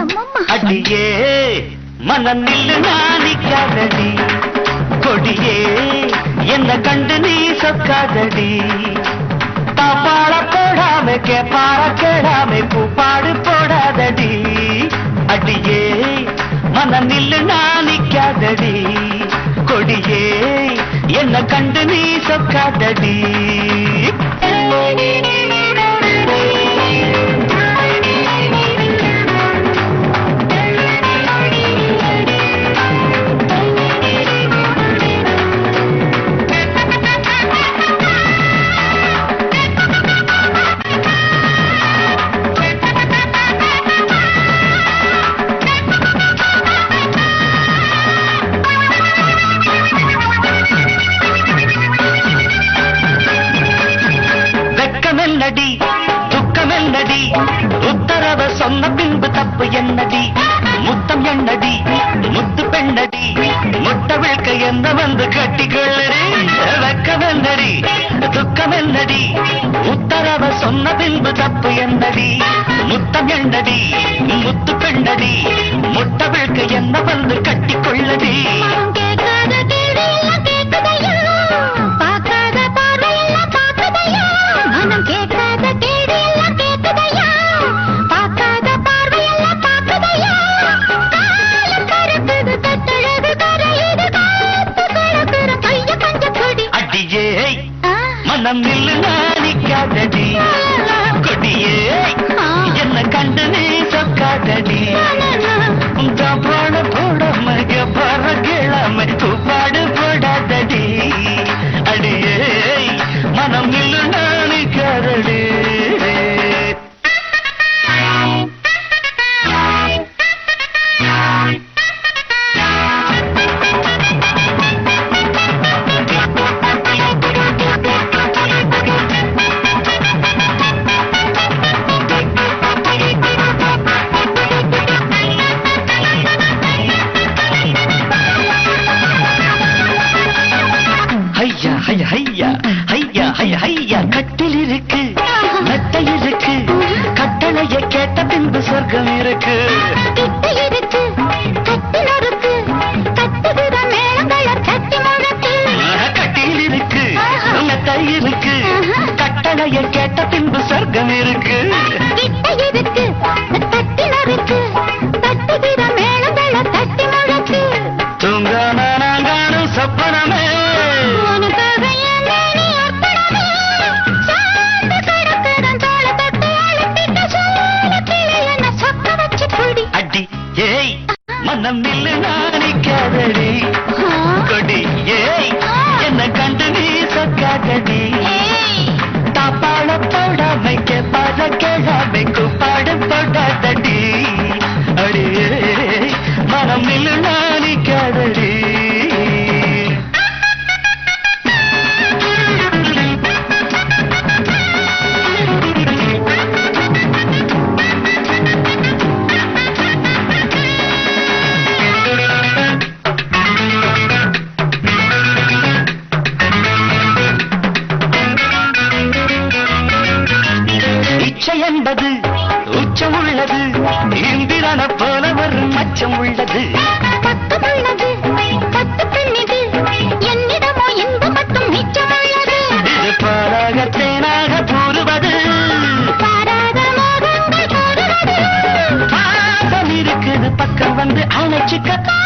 எம்மம்மா அடியே மனம் நில்லு நாணிக்காதடி. கொடியே என்ன கண்டு நீ சொக்காதடி தாப்பாள போடாம கேப்பார கேடாம பூப்பாடு போடாதடி. அடியே மனம் நில்லு நாணிக்காதடி. கொடியே என்ன கண்டு நீ சொக்காதடி Thank you. என்னடி? உத்தரவ சொன்ன பின்பு தப்பு என்னடி? முத்தம் என்னடி? முத்து பெண்ணடி? முட்டை விழ்க்க என்ன வந்து கட்டிக்கொள்ளடி துக்கம் என்னடி? உத்தரவ சொன்ன பின்பு தப்பு என்னடி? முத்தம் என்னடி? முத்து பெண்ணடி? முட்டை விழ்க்க என்ன வந்து கட்டி மனம் நில்லு நாணிக்காதடி கொடியே என்ன கண்டு நீ சொக்காதடி. ஐயா ஐயா ஐயா ஐயா ஐயா ஐயா கட்டில் இருக்கு மெத்தை இருக்கு கட்டளைய கேட்ட பின்பு சொர்க்கம் இருக்கு. கட்டளைய கேட்ட பின்பு சொர்க்கம் இருக்கு. உள்ளது. இந்திரன போல ஒரு மச்சம் உள்ளது. பக்கமுள்ளது பத்து பெண்ணிது என்னிடமோ இன்பு மட்டும் மிச்சமுள்ளது. இது பாராக தேனாக கூறுவது. பாசம் இருக்குது. பக்கம் வந்து அழைச்சிக்க